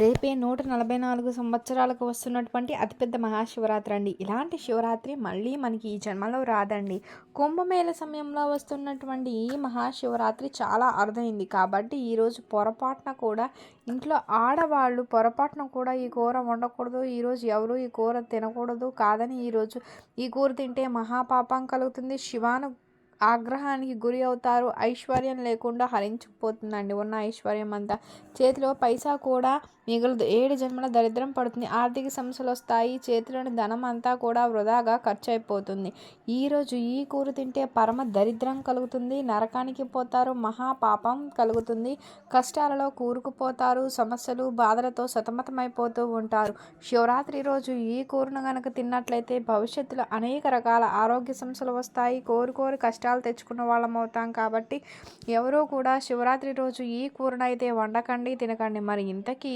రేపే నూట నలభై నాలుగు సంవత్సరాలకు వస్తున్నటువంటి అతిపెద్ద మహాశివరాత్రి అండి. ఇలాంటి శివరాత్రి మళ్ళీ మనకి ఈ జన్మలో రాదండి. కుంభమేళ సమయంలో వస్తున్నటువంటి ఈ మహాశివరాత్రి చాలా అర్థమైంది కాబట్టి ఈరోజు పొరపాటున కూడా ఇంట్లో ఆడవాళ్ళు పొరపాటున కూడా ఈ కూర వండకూడదు ఈరోజు ఎవరు ఈ కూర తినకూడదు కాదని ఈరోజు ఈ కూర తింటే మహాపాపం కలుగుతుంది. శివాను ఆగ్రహానికి గురి అవుతారు. ఐశ్వర్యం లేకుండా హరించుకుపోతుందండి ఉన్న ఐశ్వర్యం అంతా. చేతిలో పైసా కూడా మిగలదు. ఏడు జన్మల దరిద్రం పడుతుంది. ఆర్థిక సమస్యలు వస్తాయి. చేతిలోని ధనం అంతా కూడా వృధాగా ఖర్చు అయిపోతుంది ఈరోజు ఈ కూర తింటే పరమ దరిద్రం కలుగుతుంది. నరకానికి పోతారు. మహాపాపం కలుగుతుంది. కష్టాలలో కూరుకుపోతారు. సమస్యలు బాధలతో సతమతమైపోతూ ఉంటారు. శివరాత్రి రోజు ఈ కూరను కనుక తిన్నట్లయితే భవిష్యత్తులో అనేక రకాల ఆరోగ్య సమస్యలు వస్తాయి. కోరుకోరు కష్టాలు కష్టాలు తెచ్చుకున్న వాళ్ళం అవుతాం కాబట్టి ఎవరూ కూడా శివరాత్రి రోజు ఈ కూరనైతే వండకండి తినకండి. మరి ఇంతకీ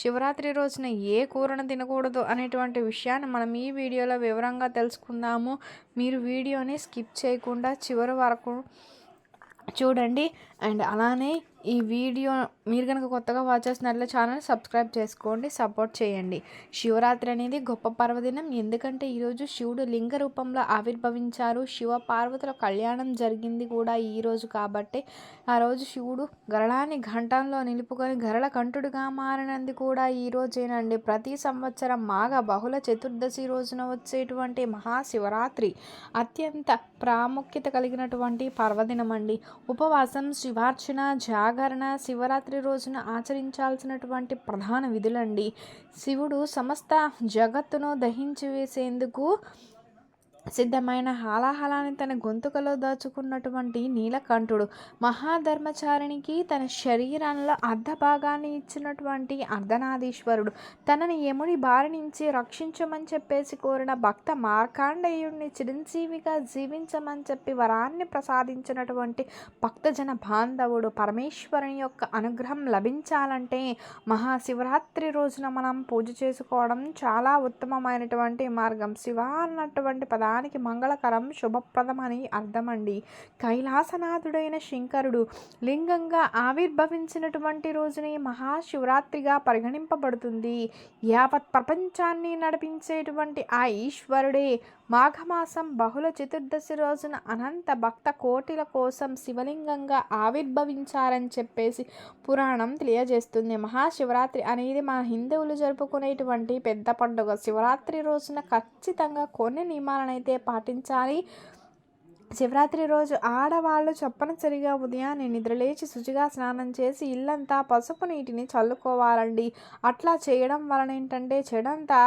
శివరాత్రి రోజున ఏ కూరను తినకూడదు అనేటువంటి విషయాన్ని మనం ఈ వీడియోలో వివరంగా తెలుసుకుందాము. మీరు వీడియోని స్కిప్ చేయకుండా చివరి వరకు చూడండి. అండ్ అలానే ఈ వీడియో మీరు కనుక కొత్తగా వాచ్ చేసినట్లే ఛానల్ సబ్స్క్రైబ్ చేసుకోండి సపోర్ట్ చేయండి. శివరాత్రి అనేది గొప్ప పర్వదినం. ఎందుకంటే ఈరోజు శివుడు లింగ రూపంలో ఆవిర్భవించారు. శివ పార్వతుల కళ్యాణం జరిగింది కూడా ఈరోజు కాబట్టి ఆ రోజు శివుడు గరళాన్ని ఘంటంలో నిలుపుకొని గరళ కంఠుడుగా మారినది కూడా ఈ రోజేనండి. ప్రతి సంవత్సరం మాఘ బహుళ చతుర్దశి రోజున వచ్చేటువంటి మహాశివరాత్రి అత్యంత ప్రాముఖ్యత కలిగినటువంటి పర్వదినం అండి ఉపవాసం శివార్చన జాగరణ శివరాత్రి రోజున ఆచరించాల్సినటువంటి ప్రధాన విధులండి. శివుడు సమస్త జగత్తును దహించి వేసేందుకు సిద్ధమైన హాలాహలాన్ని తన గొంతుకలో దాచుకున్నటువంటి నీలకంఠుడు. మహాధర్మచారినికి తన శరీరంలో అర్ధ భాగాన్ని ఇచ్చినటువంటి అర్ధనాదీశ్వరుడు. తనని యముడి బారి నుంచి రక్షించమని చెప్పేసి కోరిన భక్త మార్కాండేయుడిని చిరంజీవిగా జీవించమని చెప్పి వరాన్ని ప్రసాదించినటువంటి భక్తజన బాంధవుడు పరమేశ్వరుని యొక్క అనుగ్రహం లభించాలంటే మహాశివరాత్రి రోజున మనం పూజ చేసుకోవడం చాలా ఉత్తమమైనటువంటి మార్గం. శివ అన్నటువంటి పదార్థం దానికి మంగళకరం శుభప్రదం అని అర్థమండి. కైలాసనాథుడైన శంకరుడు లింగంగా ఆవిర్భవించినటువంటి రోజుని మహాశివరాత్రిగా పరిగణింపబడుతుంది. యావత్ ప్రపంచాన్ని నడిపించేటువంటి ఆ ఈశ్వరుడే మాఘమాసం బహుళ చతుర్దశి రోజున అనంత భక్త కోటిల కోసం శివలింగంగా ఆవిర్భవించారని చెప్పేసి పురాణం తెలియజేస్తుంది. మహాశివరాత్రి అనేది మన హిందువులు జరుపుకునేటువంటి పెద్ద పండుగ. శివరాత్రి రోజున ఖచ్చితంగా కొన్ని నియమాలను అయితే పాటించాలి. శివరాత్రి రోజు ఆడవాళ్ళు తప్పనిసరిగా ఉదయాన్నే నిద్రలేచి శుచిగా స్నానం చేసి ఇల్లంతా పసుపు నీటిని చల్లుకోవాలండి. అట్లా చేయడం వలన ఏంటంటే చెడంతా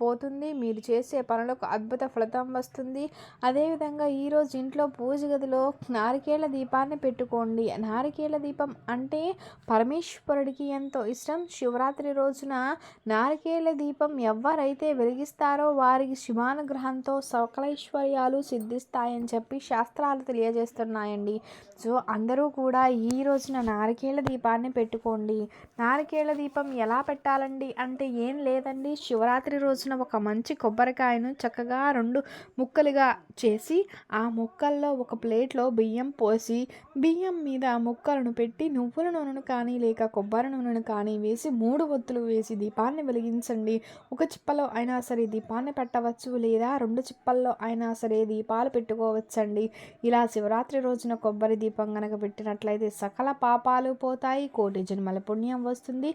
పోతుంది. మీరు చేసే పనులకు అద్భుత ఫలితం వస్తుంది. అదేవిధంగా ఈరోజు ఇంట్లో పూజ గదిలో నారికేళ్ళ దీపాన్ని పెట్టుకోండి. నారికేళ్ళ దీపం అంటే పరమేశ్వరుడికి ఎంతో ఇష్టం. శివరాత్రి రోజున నారికేళ్ళ దీపం ఎవరైతే వెలిగిస్తారో వారికి శివానుగ్రహంతో సకలైశ్వర్యాలు సిద్ధిస్తాయని చెప్పి శాస్త్రాలు తెలియజేస్తున్నాయండి. సో అందరూ కూడా ఈ రోజున నారికేళ దీపాన్ని పెట్టుకోండి. నారికేళ దీపం ఎలా పెట్టాలండి అంటే ఏం లేదండి. శివరాత్రి రోజున ఒక మంచి కొబ్బరికాయను చక్కగా రెండు ముక్కలుగా చేసి ఆ ముక్కల్లో ఒక ప్లేట్లో బియ్యం పోసి బియ్యం మీద ముక్కలను పెట్టి నువ్వుల నూనెను కానీ లేక కొబ్బరి నూనెను కానీ వేసి మూడు ఒత్తులు వేసి దీపాన్ని వెలిగించండి. ఒక చిప్పలో అయినా సరే దీపాన్ని పెట్టవచ్చు లేదా రెండు చిప్పల్లో అయినా సరే దీపాలు పెట్టుకోవచ్చు. పెట్టుకోవచ్చండి ఇలా శివరాత్రి రోజున కొబ్బరి దీపం కనుక పెట్టినట్లయితే సకల పాపాలు పోతాయి. కోటి జన్మల పుణ్యం వస్తుంది.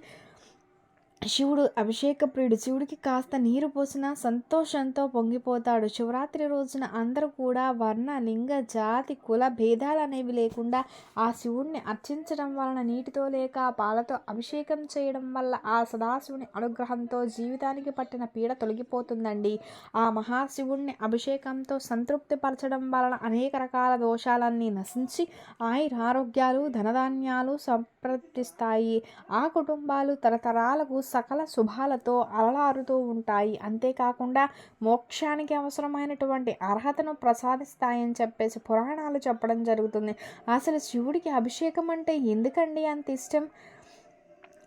శివుడు అభిషేక ప్రియుడు. శివుడికి కాస్త నీరు పోసిన సంతోషంతో పొంగిపోతాడు. శివరాత్రి రోజున అందరూ కూడా వర్ణ లింగ జాతి కుల భేదాలు అనేవి లేకుండా ఆ శివుణ్ణి అర్చించడం వలన నీటితో లేక పాలతో అభిషేకం చేయడం వల్ల ఆ సదాశివుని అనుగ్రహంతో జీవితానికి పట్టిన పీడ తొలగిపోతుందండి. ఆ మహాశివుణ్ణి అభిషేకంతో సంతృప్తి పరచడం వలన అనేక రకాల దోషాలన్నీ నశించి ఆయుర ఆరోగ్యాలు ధనధాన్యాలు సంప్రదిస్తాయి. ఆ కుటుంబాలు తరతరాలకు సకల శుభాలతో అలలారుతూ ఉంటాయి. అంతేకాకుండా మోక్షానికి అవసరమైనటువంటి అర్హతను ప్రసాదిస్తాయని చెప్పేసి పురాణాలు చెప్పడం జరుగుతుంది. అసలు శివుడికి అభిషేకం అంటే ఎందుకండి అంత ఇష్టం?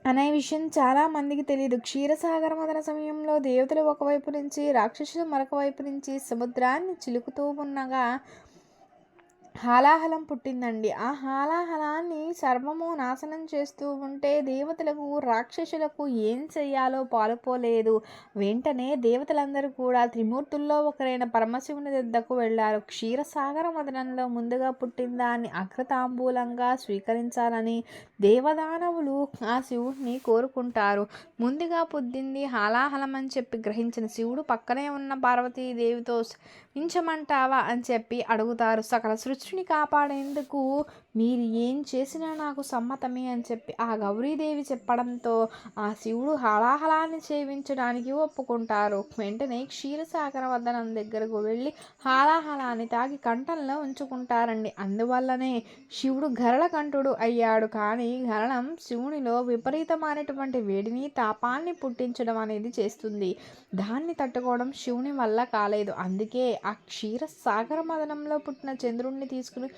అనే విషయం చాలా మందికి తెలియదు క్షీరసాగర మదన సమయంలో దేవతలు ఒకవైపు నుంచి రాక్షసులు మరొక వైపు నుంచి సముద్రాన్ని చిలుకుతూ ఉండగా హాలాహలం పుట్టిందండి. ఆ హాలాహలాన్ని సర్వము నాశనం చేస్తూ ఉంటే దేవతలకు రాక్షసులకు ఏం చేయాలో పాలుపోలేదు. వెంటనే దేవతలందరూ కూడా త్రిమూర్తుల్లో ఒకరైన పరమశివుని దగ్గరకు వెళ్ళారు. క్షీరసాగర మదనంలో ముందుగా పుట్టిన దాన్ని అగ్రతాంబూలంగా స్వీకరించాలని దేవదానవులు ఆ శివుడిని కోరుకుంటారు. ముందుగా పుట్టింది హాలాహలం అని చెప్పి గ్రహించిన శివుడు పక్కనే ఉన్న పార్వతీదేవితో ఇంచమంటావా అని చెప్పి అడుగుతారు. సకల సృష్టిని కాపాడేందుకు మీరు ఏం చేసినా నాకు సమ్మతమే అని చెప్పి ఆ గౌరీదేవి చెప్పడంతో ఆ శివుడు హలాహలాన్ని సేవించడానికి ఒప్పుకుంటారు. వెంటనే క్షీరసాగర వద్దనం దగ్గరకు వెళ్ళి హాలాహలాన్ని తాగి కంఠంలో ఉంచుకుంటారండి. అందువల్లనే శివుడు గరళకంఠుడు అయ్యాడు. కానీ గరళం శివునిలో విపరీతమైనటువంటి వేడిని తాపాన్ని పుట్టించడం అనేది చేస్తుంది. దాన్ని తట్టుకోవడం శివుని వల్ల కాలేదు. అందుకే ఆ క్షీర సాగర మదనంలో పుట్టిన చంద్రుణ్ణి తీసుకుని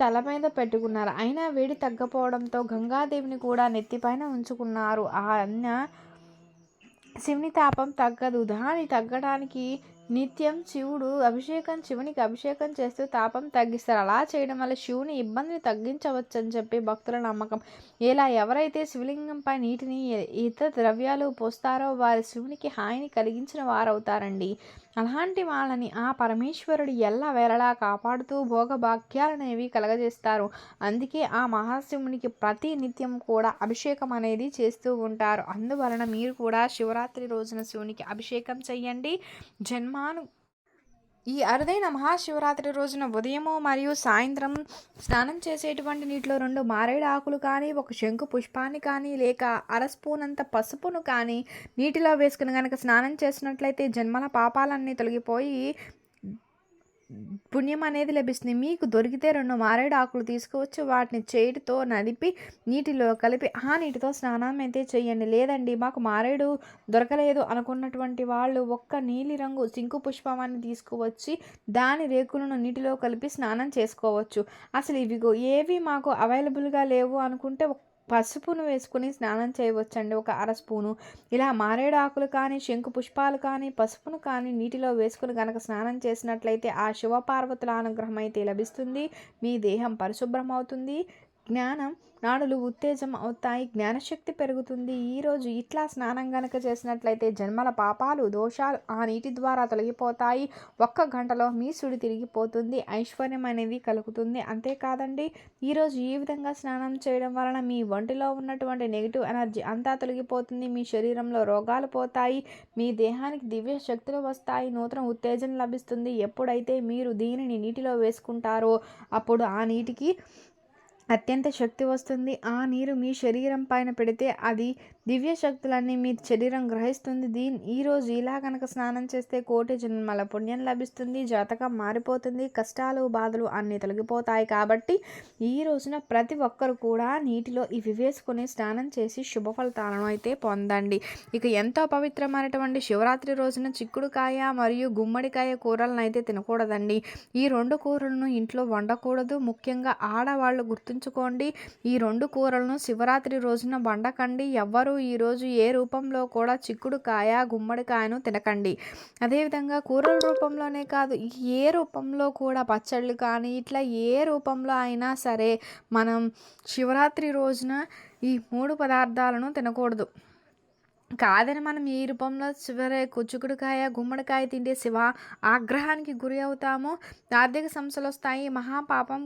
తల మీద పెట్టుకున్నారు. అయినా వేడి తగ్గపోవడంతో గంగాదేవిని కూడా నెత్తిపైన ఉంచుకున్నారు. ఆ అన్న శివుని తాపం తగ్గదు. దాని తగ్గడానికి నిత్యం శివుడు అభిషేకం శివునికి అభిషేకం చేస్తూ తాపం తగ్గిస్తారు. అలా చేయడం వల్ల శివుని ఇబ్బందిని తగ్గించవచ్చు అని చెప్పి భక్తుల నమ్మకం. ఇలా ఎవరైతే శివలింగంపై నీటిని ఇతర ద్రవ్యాలు పోస్తారో వారి శివునికి హాయిని కలిగించిన వారవుతారండి. అలాంటి వాళ్ళని ఆ పరమేశ్వరుడు ఎల్ల వేళలా కాపాడుతూ భోగభాగ్యాలనేవి కలగజేస్తారు. అందుకే ఆ మహాశివునికి ప్రతి నిత్యం కూడా అభిషేకం అనేది చేస్తూ ఉంటారు. అందువలన మీరు కూడా శివరాత్రి రోజున శివునికి అభిషేకం చెయ్యండి. జన్మాను ఈ అరుదైన మహాశివరాత్రి రోజున ఉదయము మరియు సాయంత్రం స్నానం చేసేటువంటి నీటిలో రెండు మారేడు ఆకులు కానీ ఒక శంకు పుష్పాన్ని కానీ లేక అర స్పూన్ అంత పసుపును కానీ నీటిలో వేసుకుని కనుక స్నానం చేసినట్లయితే జన్మల పాపాలన్నీ తొలగిపోయి పుణ్యం అనేది లభిస్తుంది. మీకు దొరికితే రెండు మారేడు ఆకులు తీసుకువచ్చి. వాటిని చేతితో నలిపి నీటిలో కలిపి ఆ నీటితో స్నానం అయితే చేయండి. లేదండి మాకు మారేడు దొరకలేదు అనుకున్నటువంటి వాళ్ళు ఒక్క నీలిరంగు సింకు పుష్పమాన్ని తీసుకువచ్చి దాని రేకులను నీటిలో కలిపి స్నానం చేసుకోవచ్చు. అసలు ఇవిగో ఏవి మాకు అవైలబుల్గా లేవు అనుకుంటే పసుపును వేసుకుని స్నానం చేయవచ్చండి. ఒక అర స్పూను. ఇలా మారేడు ఆకులు కానీ శంకు పుష్పాలు కానీ పసుపును కానీ నీటిలో వేసుకుని కనుక స్నానం చేసినట్లయితే ఆ శివపార్వతుల అనుగ్రహం అయితే లభిస్తుంది. మీ దేహం పరిశుభ్రం అవుతుంది జ్ఞానం నాడులు ఉత్తేజం అవుతాయి జ్ఞానశక్తి పెరుగుతుంది. ఈరోజు ఇట్లా స్నానం గనక చేసినట్లయితే జన్మల పాపాలు దోషాలు ఆ నీటి ద్వారా తొలగిపోతాయి. ఒక్క గంటలో మీ సుడి తిరిగిపోతుంది. ఐశ్వర్యం అనేది కలుగుతుంది. అంతేకాదండి ఈరోజు ఈ విధంగా స్నానం చేయడం వలన మీ ఒంటిలో ఉన్నటువంటి నెగిటివ్ ఎనర్జీ అంతా తొలగిపోతుంది. మీ శరీరంలో రోగాలు పోతాయి. మీ దేహానికి దివ్య శక్తులు వస్తాయి. నూతన ఉత్తేజం లభిస్తుంది. ఎప్పుడైతే మీరు దీనిని నీటిలో వేసుకుంటారో అప్పుడు ఆ నీటికి అత్యంత శక్తి వస్తుంది. ఆ నీరు మీ శరీరం పైన పెడితే అది దివ్య శక్తులన్నీ మీ శరీరం గ్రహిస్తుంది. దీని ఈరోజు ఇలా కనుక స్నానం చేస్తే కోటి జన్మల పుణ్యం లభిస్తుంది. జాతకం మారిపోతుంది. కష్టాలు బాధలు అన్నీ తొలగిపోతాయి కాబట్టి ఈ రోజున ప్రతి ఒక్కరు కూడా నీటిలో ఇవి వేసుకొని స్నానం చేసి శుభ ఫలితాలను అయితే పొందండి. ఇక ఎంతో పవిత్రమైనటువంటి శివరాత్రి రోజున చిక్కుడుకాయ మరియు గుమ్మడికాయ కూరలను అయితే తినకూడదండి. ఈ రెండు కూరలను ఇంట్లో వండకూడదు. ముఖ్యంగా ఆడవాళ్ళు గుర్తు గుర్తుంచుకోండి ఈ రెండు కూరలను శివరాత్రి రోజున వండకండి. ఎవ్వరు ఈరోజు ఏ రూపంలో కూడా చిక్కుడుకాయ గుమ్మడికాయను తినకండి. అదేవిధంగా కూరల రూపంలోనే కాదు ఏ రూపంలో కూడా పచ్చళ్ళు కానీ ఇట్లా ఏ రూపంలో అయినా సరే మనం శివరాత్రి రోజున ఈ మూడు పదార్థాలను తినకూడదు. కాదని మనం ఈ రూపంలో చివరి కుచ్చుకుడికాయ గుమ్మడికాయ తింటే శివ ఆగ్రహానికి గురి అవుతాము. ఆర్థిక సమస్యలు వస్తాయి. మహాపాపం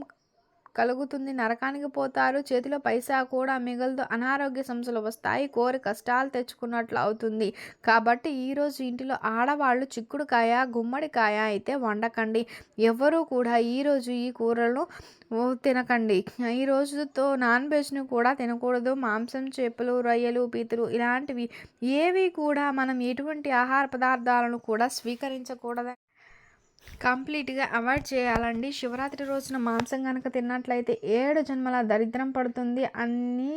కలుగుతుంది. నరకానికి పోతారు. చేతిలో పైసా కూడా మిగలదు. అనారోగ్య సమస్యలు వస్తాయి. కోరి కష్టాలు తెచ్చుకున్నట్లు అవుతుంది. కాబట్టి ఈరోజు ఇంటిలో ఆడవాళ్ళు చిక్కుడుకాయ గుమ్మడికాయ అయితే వండకండి. ఎవరూ కూడా ఈరోజు ఈ కూరలను తినకండి. ఈ రోజుతో నాన్ వెజ్ను కూడా తినకూడదు. మాంసం చేపలు రొయ్యలు పీతలు ఇలాంటివి ఏవి కూడా మనం ఎటువంటి ఆహార పదార్థాలను కూడా స్వీకరించకూడదు కంప్లీట్గా అవాయిడ్ చేయాలండి. శివరాత్రి రోజున మాంసం కనుక తిన్నట్లయితే ఏడు జన్మల దరిద్రం పడుతుంది అన్నీ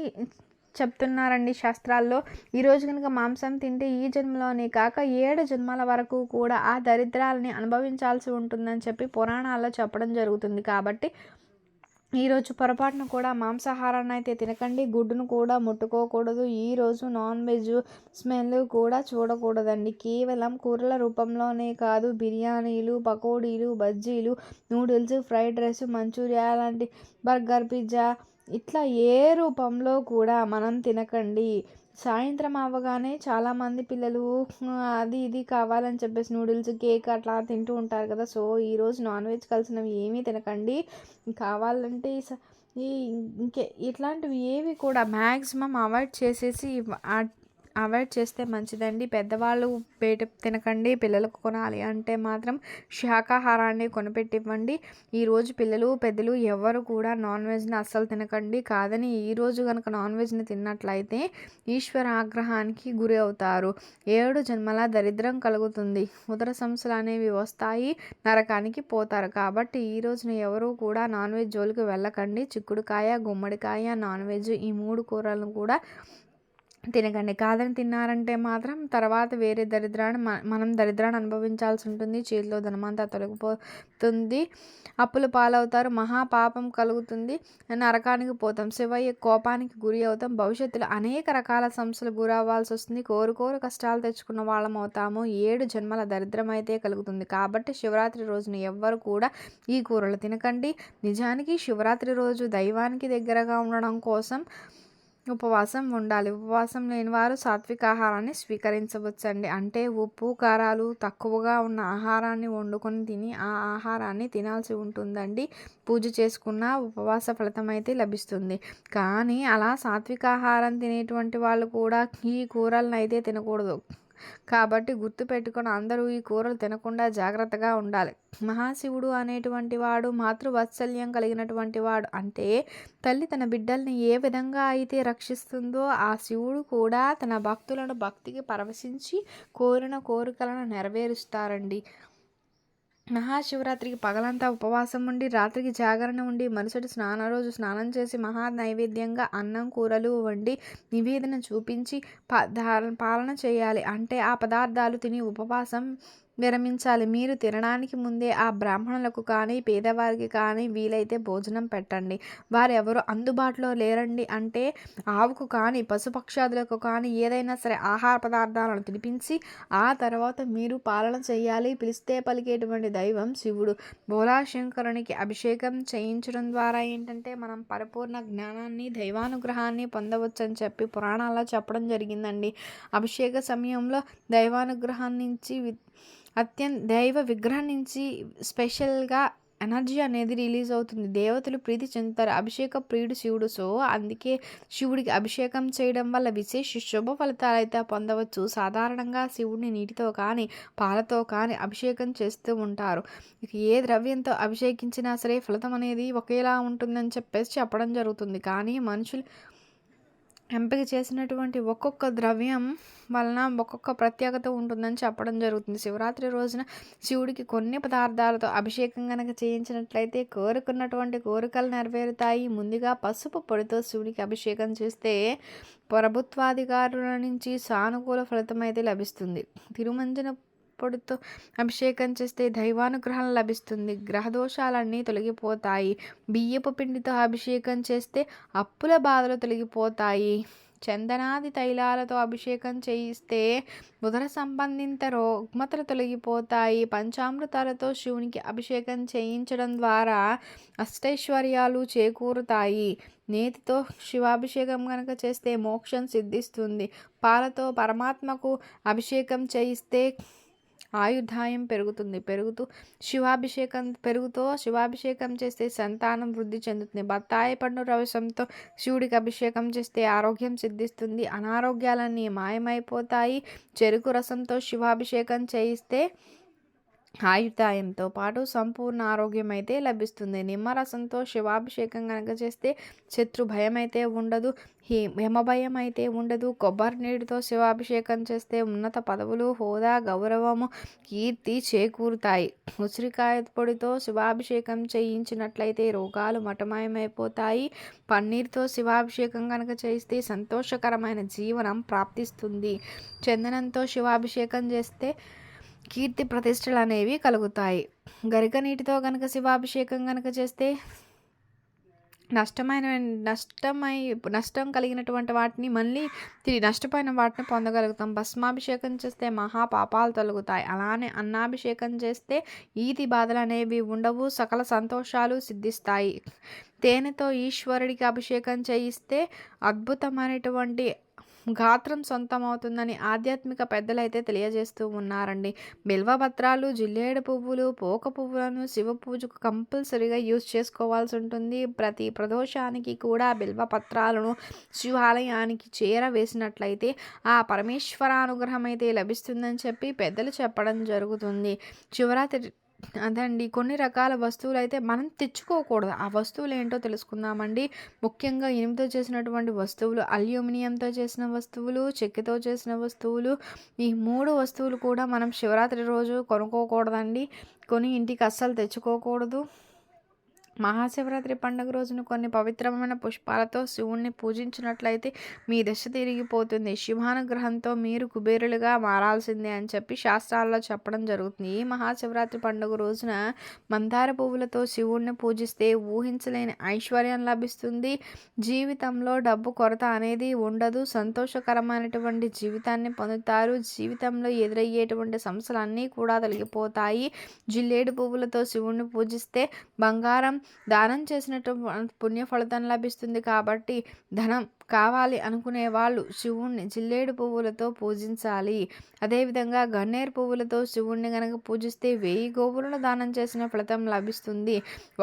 చెప్తున్నారండి శాస్త్రాల్లో. ఈరోజు కనుక మాంసం తింటే ఈ జన్మలోనే కాక ఏడు జన్మల వరకు కూడా ఆ దరిద్రాలని అనుభవించాల్సి ఉంటుందని చెప్పి పురాణాల్లో చెప్పడం జరుగుతుంది. కాబట్టి ఈరోజు పొరపాటున కూడా మాంసాహారాన్ని అయితే తినకండి. గుడ్డును కూడా ముట్టుకోకూడదు. ఈరోజు నాన్ వెజ్ స్మెల్ కూడా చూడకూడదండి. కేవలం కూరల రూపంలోనే కాదు బిర్యానీలు పకోడీలు బజ్జీలు నూడిల్స్ ఫ్రైడ్ రైస్ మంచూరియా లాంటి బర్గర్ పిజ్జా ఇట్లా ఏ రూపంలో కూడా మనం తినకండి. సాయంత్రం అవ్వగానే చాలామంది పిల్లలు అది ఇది కావాలని చెప్పేసి నూడిల్స్ కేక్ అట్లా తింటూ ఉంటారు కదా. సో ఈరోజు నాన్ వెజ్ కలిసినవి ఏమీ తినకండి. కావాలంటే ఈ ఇంకే ఇట్లాంటివి ఏవి కూడా మ్యాక్సిమం అవాయిడ్ చేసేసి అవాయిడ్ చేస్తే మంచిదండి. పెద్దవాళ్ళు బయట తినకండి పిల్లలకు కొనాలి అంటే మాత్రం శాకాహారాన్ని కొనిపెట్టివ్వండి. ఈరోజు పిల్లలు పెద్దలు ఎవరు కూడా నాన్ వెజ్ని అస్సలు తినకండి. కాదని ఈరోజు కనుక నాన్ వెజ్ని తిన్నట్లయితే ఈశ్వర ఆగ్రహానికి గురి అవుతారు. ఏడు జన్మల దరిద్రం కలుగుతుంది. ఉదర సమస్యలు అనేవి వస్తాయి నరకానికి పోతారు. కాబట్టి ఈ రోజున ఎవరు కూడా నాన్ వెజ్ జోలికి వెళ్ళకండి. చిక్కుడుకాయ గుమ్మడికాయ నాన్ వెజ్ ఈ మూడు కూరలను కూడా తినకండి. కాదని తిన్నారంటే మాత్రం తర్వాత వేరే దరిద్రాన్ని మనం దరిద్రాన్ని అనుభవించాల్సి ఉంటుంది. చేతిలో ధనమంతా తొలగిపోతుంది. అప్పుల పాలవుతారు. మహాపాపం కలుగుతుంది. నరకానికి పోతాం. శివయ్య కోపానికి గురి అవుతాం. భవిష్యత్తులో అనేక రకాల సమస్యలు గురవ్వాల్సి వస్తుంది. కోరుకోరు కష్టాలు తెచ్చుకున్న వాళ్ళం అవుతాము. ఏడు జన్మల దరిద్రం అయితే కలుగుతుంది. కాబట్టి శివరాత్రి రోజున ఎవ్వరు కూడా ఈ కూరలు తినకండి. నిజానికి శివరాత్రి రోజు దైవానికి దగ్గరగా ఉండడం కోసం ఉపవాసం ఉండాలి. ఉపవాసం లేని వారు సాత్విక ఆహారాన్ని స్వీకరించవచ్చండి. అంటే ఉప్పు కారాలు తక్కువగా ఉన్న ఆహారాన్ని వండుకొని తిని ఆ ఆహారాన్ని తినాల్సి ఉంటుందండి. పూజ చేసుకున్న ఉపవాస ఫలితం అయితే లభిస్తుంది. కానీ అలా సాత్విక ఆహారం తినేటువంటి వాళ్ళు కూడా ఈ కూరలను అయితే తినకూడదు. కాబట్టి గుర్తుపెట్టుకొని అందరూ ఈ కూరలు తినకుండా జాగ్రత్తగా ఉండాలి. మహాశివుడు అనేటువంటి వాడు మాతృవాత్సల్యం కలిగినటువంటి వాడు అంటే తల్లి తన బిడ్డల్ని ఏ విధంగా అయితే రక్షిస్తుందో ఆ శివుడు కూడా తన భక్తులను భక్తికి పరవశించి కోరిన కోరికలను నెరవేరుస్తారండి. మహాశివరాత్రికి పగలంతా ఉపవాసం ఉండి రాత్రికి జాగరణ ఉండి మరుసటి స్నాన రోజు స్నానం చేసి మహా నైవేద్యంగా అన్నం కూరలు వండి నివేదన చూపించి పాలన చేయాలి. అంటే ఆ పదార్థాలు తిని ఉపవాసం విరమించాలి. మీరు తినడానికి ముందే ఆ బ్రాహ్మణులకు కానీ పేదవారికి కానీ వీలైతే భోజనం పెట్టండి. వారు ఎవరు అందుబాటులో లేరండి అంటే ఆవుకు కానీ పశుపక్షాదులకు కానీ ఏదైనా సరే ఆహార పదార్థాలను తినిపించి ఆ తర్వాత మీరు పాలన చేయాలి. పిలిస్తే పలికేటువంటి దైవం శివుడు. బోలాశంకరునికి అభిషేకం చేయించడం ద్వారా ఏంటంటే మనం పరిపూర్ణ జ్ఞానాన్ని దైవానుగ్రహాన్ని పొందవచ్చని చెప్పి పురాణాల్లో చెప్పడం జరిగిందండి. అభిషేక సమయంలో దైవానుగ్రహాన్ని నుంచి అత్యంత దైవ విగ్రహం నుంచి స్పెషల్గా ఎనర్జీ అనేది రిలీజ్ అవుతుంది. దేవతలు ప్రీతి చెందుతారు. అభిషేక ప్రియుడు శివుడు. సో అందుకే శివుడికి అభిషేకం చేయడం వల్ల విశేష శుభ ఫలితాలు అయితే పొందవచ్చు. సాధారణంగా శివుడిని నీటితో కానీ పాలతో కానీ అభిషేకం చేస్తూ ఉంటారు. ఏ ద్రవ్యంతో అభిషేకించినా సరే ఫలితం అనేది ఒకేలా ఉంటుందని చెప్పేసి చెప్పడం జరుగుతుంది. కానీ మనుషులు ఎంపిక చేసినటువంటి ఒక్కొక్క ద్రవ్యం వలన ఒక్కొక్క ప్రత్యేకత ఉంటుందని చెప్పడం జరుగుతుంది. శివరాత్రి రోజున శివుడికి కొన్ని పదార్థాలతో అభిషేకం కనుక చేయించినట్లయితే కోరుకున్నటువంటి కోరికలు నెరవేరుతాయి. ముందుగా పసుపు పొడితో శివుడికి అభిషేకం చేస్తే ప్రభుత్వాధికారుల నుంచి సానుకూల ఫలితం అయితే లభిస్తుంది. తిరుమంజన పొడితో అభిషేకం చేస్తే దైవానుగ్రహం లభిస్తుంది. గ్రహదోషాలన్నీ తొలగిపోతాయి. బియ్యపు పిండితో అభిషేకం చేస్తే అప్పుల బాధలు తొలగిపోతాయి. చందనాది తైలాలతో అభిషేకం చేయిస్తే ఉదర సంబంధిత రుగ్మతలు తొలగిపోతాయి. పంచామృతాలతో శివునికి అభిషేకం చేయించడం ద్వారా అష్టైశ్వర్యాలు చేకూరుతాయి. నేతితో శివాభిషేకం కనుక చేస్తే మోక్షం సిద్ధిస్తుంది. పాలతో పరమాత్మకు అభిషేకం చేయిస్తే ఆయుర్దాయం పెరుగుతుంది. పెరుగుతూ శివాభిషేకం పెరుగుతో శివాభిషేకం చేస్తే సంతానం వృద్ధి చెందుతుంది. బత్తాయి పండు రవసంతో శివుడికి అభిషేకం చేస్తే ఆరోగ్యం సిద్ధిస్తుంది. అనారోగ్యాలన్నీ మాయమైపోతాయి. చెరుకు రసంతో శివాభిషేకం చేయిస్తే ఆయుర్దాయంతో పాటు సంపూర్ణ ఆరోగ్యం అయితే లభిస్తుంది. నిమ్మరసంతో శివాభిషేకం కనుక చేస్తే శత్రు భయం అయితే ఉండదు యమభయం అయితే ఉండదు. కొబ్బరి నీటితో శివాభిషేకం చేస్తే ఉన్నత పదవులు హోదా గౌరవము కీర్తి చేకూరుతాయి. ఉసిరికాయ పొడితో శివాభిషేకం చేయించినట్లయితే రోగాలు మటమాయమైపోతాయి. పన్నీర్తో శివాభిషేకం కనుక చేస్తే సంతోషకరమైన జీవనం ప్రాప్తిస్తుంది. చందనంతో శివాభిషేకం చేస్తే కీర్తి ప్రతిష్టలు అనేవి కలుగుతాయి. గరిక నీటితో కనుక శివాభిషేకం కనుక చేస్తే నష్టమైన నష్టమై నష్టం కలిగినటువంటి వాటిని మళ్ళీ తిరిగి నష్టపోయిన వాటిని పొందగలుగుతాం. భస్మాభిషేకం చేస్తే మహా పాపాలు తొలగుతాయి. అలానే అన్నాభిషేకం చేస్తే ఈతి బాధలు అనేవి ఉండవు సకల సంతోషాలు సిద్ధిస్తాయి. తేనెతో ఈశ్వరుడికి అభిషేకం చేయిస్తే అద్భుతమైనటువంటి గాత్రం సొంతమవుతుందని ఆధ్యాత్మిక పెద్దలైతే తెలియజేస్తూ ఉన్నారండి. బిల్వపత్రాలు జిల్లేడు పువ్వులు పోక పువ్వులను శివ పూజకు కంపల్సరీగా యూజ్ చేసుకోవాల్సి ఉంటుంది. ప్రతి ప్రదోషానికి కూడా బిల్వపత్రాలను శివాలయానికి చేరవేసినట్లయితే ఆ పరమేశ్వరానుగ్రహం అయితే లభిస్తుందని చెప్పి పెద్దలు చెప్పడం జరుగుతుంది. శివరాత్రి అదండి. కొన్ని రకాల వస్తువులు అయితే మనం తెచ్చుకోకూడదు. ఆ వస్తువులు ఏంటో తెలుసుకుందామండి. ముఖ్యంగా ఇనుముతో చేసినటువంటి వస్తువులు అల్యూమినియంతో చేసిన వస్తువులు చెక్కతో చేసిన వస్తువులు ఈ మూడు వస్తువులు కూడా మనం శివరాత్రి రోజు కొనుక్కోకూడదండి. కొని ఇంటికి అస్సలు తెచ్చుకోకూడదు. మహాశివరాత్రి పండుగ రోజున కొన్ని పవిత్రమైన పుష్పాలతో శివుణ్ణి పూజించినట్లయితే మీ దశ తిరిగిపోతుంది. శివానుగ్రహంతో మీరు కుబేరులుగా మారాల్సిందే అని చెప్పి శాస్త్రాల్లో చెప్పడం జరుగుతుంది. ఈ మహాశివరాత్రి పండుగ రోజున మందార పువ్వులతో శివుణ్ణి పూజిస్తే ఊహించలేని ఐశ్వర్యం లభిస్తుంది. జీవితంలో డబ్బు కొరత అనేది ఉండదు. సంతోషకరమైనటువంటి జీవితాన్ని పొందుతారు. జీవితంలో ఎదురయ్యేటువంటి సమస్యలన్నీ కూడా తొలగిపోతాయి. జిల్లేడు పువ్వులతో శివుణ్ణి పూజిస్తే బంగారం దానం చేసినట్టు పుణ్య ఫలితం లభిస్తుంది కాబట్టి ధనం కావాలి అనుకునే వాళ్ళు శివుణ్ణి జిల్లేడు పువ్వులతో పూజించాలి. అదేవిధంగా గన్నేరు పువ్వులతో శివుణ్ణి గనక పూజిస్తే వెయ్యి గోవులను దానం చేసిన ఫలితం లభిస్తుంది.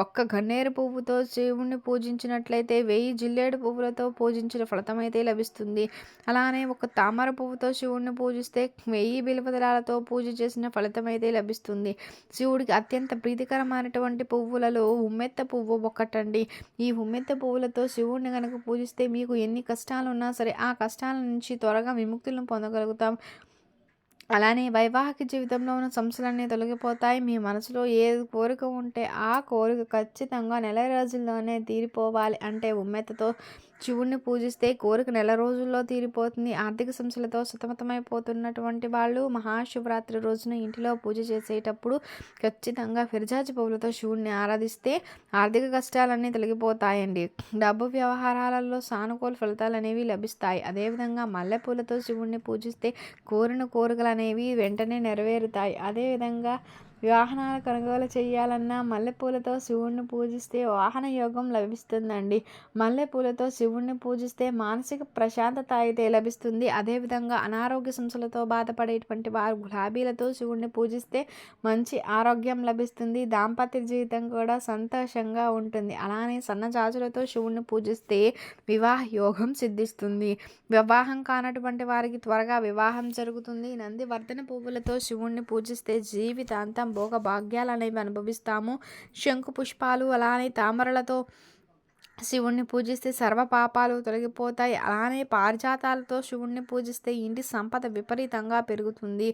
ఒక్క గన్నేరు పువ్వుతో శివుణ్ణి పూజించినట్లయితే వెయ్యి జిల్లేడు పువ్వులతో పూజించిన ఫలితం అయితే లభిస్తుంది. అలానే ఒక తామర పువ్వుతో శివుణ్ణి పూజిస్తే వెయ్యి బిల్వదలాలతో పూజ చేసిన ఫలితం అయితే లభిస్తుంది. శివుడికి అత్యంత ప్రీతికరమైనటువంటి పువ్వులలో ఉమ్మెత్త పువ్వు ఒకటండి ఈ ఉమ్మెత్త పువ్వులతో శివుణ్ణి కనుక పూజిస్తే మీకు ఎన్ని ఎన్ని కష్టాలు ఉన్నా సరే ఆ కష్టాల నుంచి త్వరగా విముక్తులను పొందగలుగుతాం. అలానే వైవాహిక జీవితంలో ఉన్న సమస్యలన్నీ తొలగిపోతాయి. మీ మనసులో ఏ కోరిక ఉంటే ఆ కోరిక ఖచ్చితంగా నెల రోజుల్లోనే తీరిపోవాలి అంటే ఉమ్మెత్తతో శివుణ్ణి పూజిస్తే కోరిక నెల రోజుల్లో తీరిపోతుంది. ఆర్థిక సమస్యలతో సతమతమైపోతున్నటువంటి వాళ్ళు మహాశివరాత్రి రోజున ఇంటిలో పూజ చేసేటప్పుడు ఖచ్చితంగా ఫిర్జాజి పువ్వులతో శివుణ్ణి ఆరాధిస్తే ఆర్థిక కష్టాలన్నీ తొలగిపోతాయండి. డబ్బు వ్యవహారాలలో సానుకూల ఫలితాలు అనేవి లభిస్తాయి. అదేవిధంగా మల్లెపూలతో శివుణ్ణి పూజిస్తే కోరిన కోరికలు అనేవి వెంటనే నెరవేరుతాయి. అదేవిధంగా వాహనాలు కొనుగోలు చేయాలన్నా మల్లెపూలతో శివుణ్ణి పూజిస్తే వాహన యోగం లభిస్తుందండి. మల్లెపూలతో శివుణ్ణి పూజిస్తే మానసిక ప్రశాంతత అయితే లభిస్తుంది. అదేవిధంగా అనారోగ్య సమస్యలతో బాధపడేటువంటి వారు గులాబీలతో శివుణ్ణి పూజిస్తే మంచి ఆరోగ్యం లభిస్తుంది. దాంపత్య జీవితం కూడా సంతోషంగా ఉంటుంది. అలానే సన్నజాజులతో శివుణ్ణి పూజిస్తే వివాహ యోగం సిద్ధిస్తుంది. వివాహం కానటువంటి వారికి త్వరగా వివాహం జరుగుతుంది. నందివర్ధన పువ్వులతో శివుణ్ణి పూజిస్తే జీవితాంతం భోగ భాగ్యాలు అనేవి అనుభవిస్తాము. శంకు పుష్పాలు అలానే తామరలతో శివుణ్ణి పూజిస్తే సర్వ పాపాలు తొలగిపోతాయి. అలానే పారిజాతాలతో శివుణ్ణి పూజిస్తే ఇంటి సంపద విపరీతంగా పెరుగుతుంది.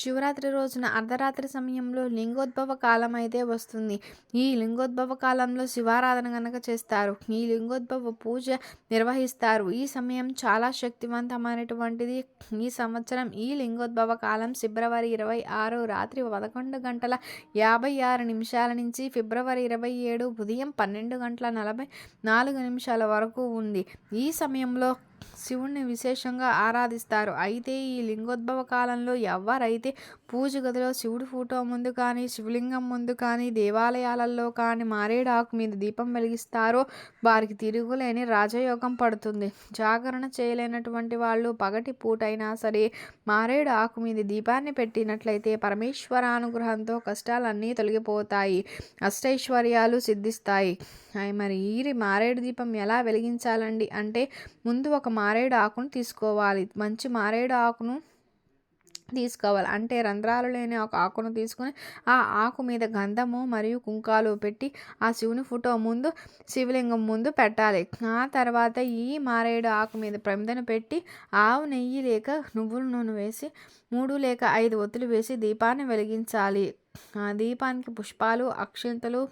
శివరాత్రి రోజున అర్ధరాత్రి సమయంలో లింగోద్భవ కాలం అయితే వస్తుంది. ఈ లింగోద్భవ కాలంలో శివారాధన కనుక చేస్తారు. ఈ లింగోద్భవ పూజ నిర్వహిస్తారు. ఈ సమయం చాలా శక్తివంతమైనటువంటిది. ఈ సంవత్సరం ఈ లింగోద్భవ కాలం ఫిబ్రవరి ఇరవై ఆరు రాత్రి పదకొండు గంటల యాభై ఆరు నిమిషాల నుంచి ఫిబ్రవరి ఇరవై ఏడు ఉదయం పన్నెండు గంటల నలభై నాలుగు నిమిషాల వరకు ఉంది. ఈ సమయంలో శివుణ్ణి విశేషంగా ఆరాధిస్తారు. అయితే ఈ లింగోద్భవ కాలంలో ఎవరైతే పూజ గదిలో శివుడి ఫోటో ముందు కానీ శివలింగం ముందు కానీ దేవాలయాలలో కానీ మారేడు ఆకు మీద దీపం వెలిగిస్తారో వారికి తిరుగులేని రాజయోగం పడుతుంది. జాగరణ చేయలేనటువంటి వాళ్ళు పగటి పూటైనా సరే మారేడు ఆకు మీద దీపాన్ని పెట్టినట్లయితే పరమేశ్వరానుగ్రహంతో కష్టాలన్నీ తొలగిపోతాయి అష్టైశ్వర్యాలు సిద్ధిస్తాయి. మరి ఈ మారేడు దీపం ఎలా వెలిగించాలండి? అంటే ముందు ఒక మారేడు ఆకును తీసుకోవాలి. మంచి మారేడు ఆకును తీసుకోవాలి. అంటే రంధ్రాలు లేని ఒక ఆకును తీసుకొని ఆ ఆకు మీద గంధము మరియు కుంకాలు పెట్టి ఆ శివుని ఫోటో ముందు శివలింగం ముందు పెట్టాలి. ఆ తర్వాత ఈ మారేడు ఆకు మీద ప్రమిదను పెట్టి ఆవు నెయ్యి లేక నువ్వుల నూనె వేసి మూడు లేక ఐదు ఒత్తులు వేసి దీపాన్ని వెలిగించాలి. ఆ దీపానికి పుష్పాలు అక్షంతలు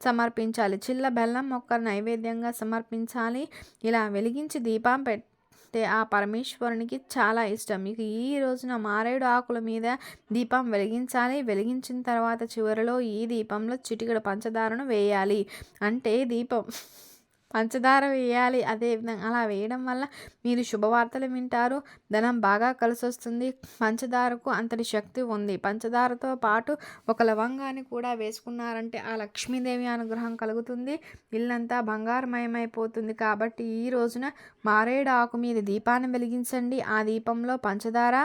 సమర్పించాలి. చిల్ల బెల్లం మొక్క నైవేద్యంగా సమర్పించాలి. ఇలా వెలిగించి దీపం పెడితే ఆ పరమేశ్వరునికి చాలా ఇష్టం. మీకు ఈ రోజున మారేడు ఆకుల మీద దీపం వెలిగించాలి. వెలిగించిన తర్వాత చివరిలో ఈ దీపంలో చిటికడ పంచదారను వేయాలి. అంటే దీపం పంచదార వేయాలి. అదేవిధంగా అలా వేయడం వల్ల మీరు శుభవార్తలు వింటారు. ధనం బాగా కలిసి వస్తుంది పంచదారకు అంతటి శక్తి ఉంది. పంచదారతో పాటు ఒక లవంగాన్ని కూడా వేసుకున్నారంటే ఆ లక్ష్మీదేవి అనుగ్రహం కలుగుతుంది. ఇల్లంతా బంగారమయమైపోతుంది. కాబట్టి ఈ రోజున మారేడు ఆకు మీద దీపాన్ని వెలిగించండి. ఆ దీపంలో పంచదార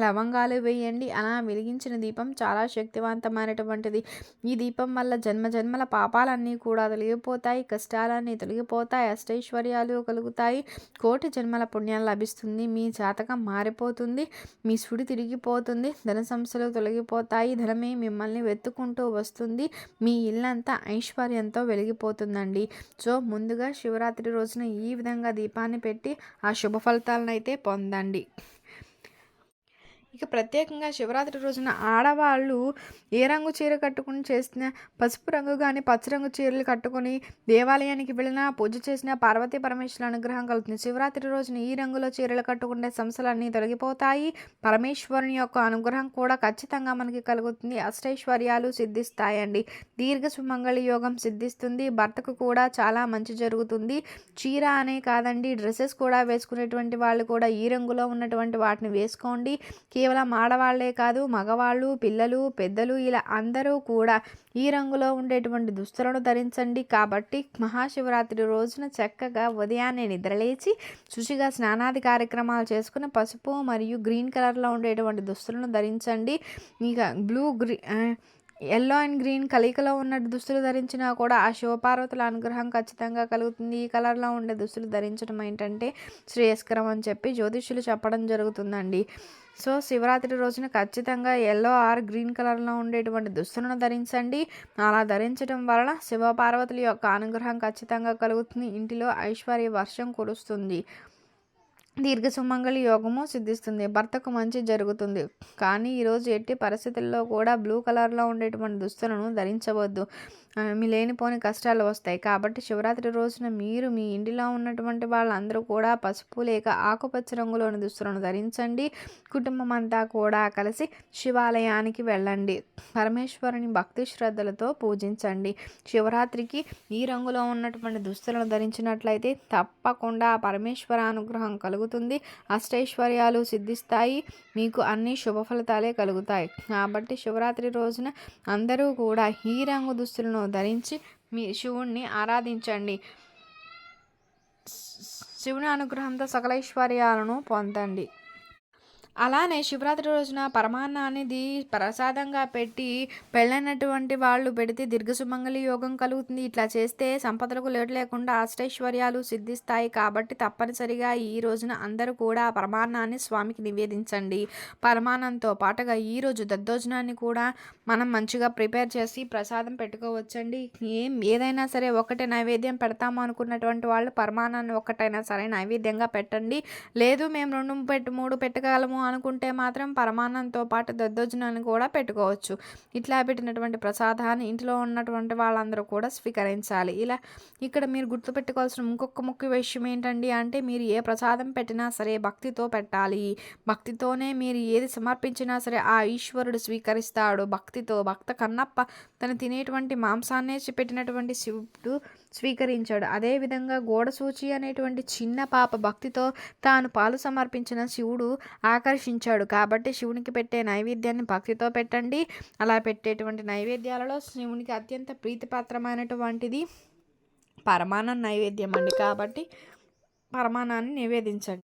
లవంగాలు వేయండి. అలా వెలిగించిన దీపం చాలా శక్తివంతమైనటువంటిది. ఈ దీపం వల్ల జన్మ జన్మల పాపాలన్నీ కూడా తొలగిపోతాయి. కష్టాలన్నీ తొలగిపోతాయి. అష్టైశ్వర్యాలు కలుగుతాయి. కోటి జన్మల పుణ్యం లభిస్తుంది. మీ జాతకం మారిపోతుంది. మీ సుడి తిరిగిపోతుంది. ధన సమస్యలు తొలగిపోతాయి. ధనమే మిమ్మల్ని వెతుక్కుంటూ వస్తుంది. మీ ఇల్లంతా ఐశ్వర్యంతో వెలిగిపోతుందండి. సో ముందుగా శివరాత్రి రోజున ఈ విధంగా దీపాన్ని పెట్టి ఆ శుభ ఫలితాలను అయితే పొందండి. ఇక ప్రత్యేకంగా శివరాత్రి రోజున ఆడవాళ్ళు ఏ రంగు చీర కట్టుకుని చేసిన పసుపు రంగు కానీ పచ్చరంగు చీరలు కట్టుకొని దేవాలయానికి వెళ్ళినా పూజ చేసిన పార్వతీ పరమేశ్వర అనుగ్రహం కలుగుతుంది. శివరాత్రి రోజున ఈ రంగులో చీరలు కట్టుకునే సమస్యలన్నీ తొలగిపోతాయి. పరమేశ్వరుని యొక్క అనుగ్రహం కూడా ఖచ్చితంగా మనకి కలుగుతుంది. అష్టైశ్వర్యాలు సిద్ధిస్తాయండి. దీర్ఘ సుమంగళి యోగం సిద్ధిస్తుంది. భర్తకు కూడా చాలా మంచి జరుగుతుంది. చీర అనే కాదండి డ్రెస్సెస్ కూడా వేసుకునేటువంటి వాళ్ళు కూడా ఈ రంగులో ఉన్నటువంటి వాటిని వేసుకోండి. కేవలం ఆడవాళ్ళే కాదు మగవాళ్ళు పిల్లలు పెద్దలు ఇలా అందరూ కూడా ఈ రంగులో ఉండేటువంటి దుస్తులను ధరించండి. కాబట్టి మహాశివరాత్రి రోజున చక్కగా ఉదయాన్నే నిద్రలేచి శుచిగా స్నానాది కార్యక్రమాలు చేసుకుని పసుపు మరియు గ్రీన్ కలర్లో ఉండేటువంటి దుస్తులను ధరించండి. ఇక blue grey yellow and green కలికలో ఉన్న దుస్తులు ధరించినా కూడా ఆ శివపార్వతుల అనుగ్రహం ఖచ్చితంగా కలుగుతుంది. ఈ కలర్లో ఉండే దుస్తులు ధరించడం ఏంటంటే శ్రేయస్కరం అని చెప్పి జ్యోతిష్యులు చెప్పడం జరుగుతుందండి. సో శివరాత్రి రోజున ఖచ్చితంగా ఎల్లో ఆర్ గ్రీన్ కలర్లో ఉండేటువంటి దుస్తులను ధరించండి. అలా ధరించడం వలన శివపార్వతుల యొక్క అనుగ్రహం ఖచ్చితంగా కలుగుతుంది. ఇంటిలో ఐశ్వర్య వర్షం కురుస్తుంది. దీర్ఘ సుమంగళి యోగము సిద్ధిస్తుంది. భర్తకు మంచి జరుగుతుంది. కానీ ఈరోజు ఎట్టి పరిస్థితుల్లో కూడా బ్లూ కలర్లో ఉండేటువంటి దుస్తులను ధరించవద్దు. మీ లేనిపోని కష్టాలు వస్తాయి. కాబట్టి శివరాత్రి రోజున మీరు మీ ఇంటిలో ఉన్నటువంటి వాళ్ళందరూ కూడా పసుపు లేక ఆకుపచ్చ రంగులోని దుస్తులను ధరించండి. కుటుంబం అంతా కూడా కలిసి శివాలయానికి వెళ్ళండి. పరమేశ్వరుని భక్తి శ్రద్ధలతో పూజించండి. శివరాత్రికి ఈ రంగులో ఉన్నటువంటి దుస్తులను ధరించినట్లయితే తప్పకుండా పరమేశ్వర అనుగ్రహం కలుగుతుంది. అష్టైశ్వర్యాలు సిద్ధిస్తాయి. మీకు అన్ని శుభ ఫలితాలే కలుగుతాయి. కాబట్టి శివరాత్రి రోజున అందరూ కూడా ఈ రంగు దుస్తులను ధరించి మీ శివుణ్ణి ఆరాధించండి. శివుని అనుగ్రహంతో సకలైశ్వర్యాలను పొందండి. అలానే శివరాత్రి రోజున పరమాన్నాన్ని ప్రసాదంగా పెట్టి పెళ్ళైనటువంటి వాళ్ళు పెడితే దీర్ఘసుమంగళి యోగం కలుగుతుంది. ఇట్లా చేస్తే సంపదలకు లేటు లేకుండా అష్టైశ్వర్యాలు సిద్ధిస్తాయి. కాబట్టి తప్పనిసరిగా ఈ రోజున అందరూ కూడా పరమాన్నాన్ని స్వామికి నివేదించండి. పరమాన్నంతో పాటుగా ఈరోజు దద్దోజనాన్ని కూడా మనం మంచిగా ప్రిపేర్ చేసి ప్రసాదం పెట్టుకోవచ్చండి. ఏం ఏదైనా సరే ఒకటే నైవేద్యం పెడతాము అనుకున్నటువంటి వాళ్ళు పరమాన్నాన్ని ఒకటైనా సరే నైవేద్యంగా పెట్టండి. లేదు మేము రెండు పెట్టు మూడు పెట్టగలము అనుకుంటే మాత్రం పరమాన్నంతో పాటు దద్దోజనాన్ని కూడా పెట్టుకోవచ్చు. ఇట్లా పెట్టినటువంటి ప్రసాదాన్ని ఇంట్లో ఉన్నటువంటి వాళ్ళందరూ కూడా స్వీకరించాలి. ఇలా ఇక్కడ మీరు గుర్తుపెట్టుకోవాల్సిన ఇంకొక ముఖ్య విషయం ఏంటండి అంటే మీరు ఏ ప్రసాదం పెట్టినా సరే భక్తితో పెట్టాలి. భక్తితోనే మీరు ఏది సమర్పించినా సరే ఆ ఈశ్వరుడు స్వీకరిస్తాడు. భక్తితో భక్త కన్నప్ప తను తినేటువంటి మాంసాన్నే పెట్టినటువంటి శివుడు స్వీకరించాడు. అదేవిధంగా గోడసూచి అనేటువంటి చిన్న పాప భక్తితో తాను పాలు సమర్పించిన శివుడు ఆకర్షించాడు. కాబట్టి శివునికి పెట్టే నైవేద్యాన్ని భక్తితో పెట్టండి. అలా పెట్టేటువంటి నైవేద్యాలలో శివునికి అత్యంత ప్రీతిపాత్రమైనటువంటిది పరమాన నైవేద్యం అండి. కాబట్టి పరమాణాన్ని నివేదించండి.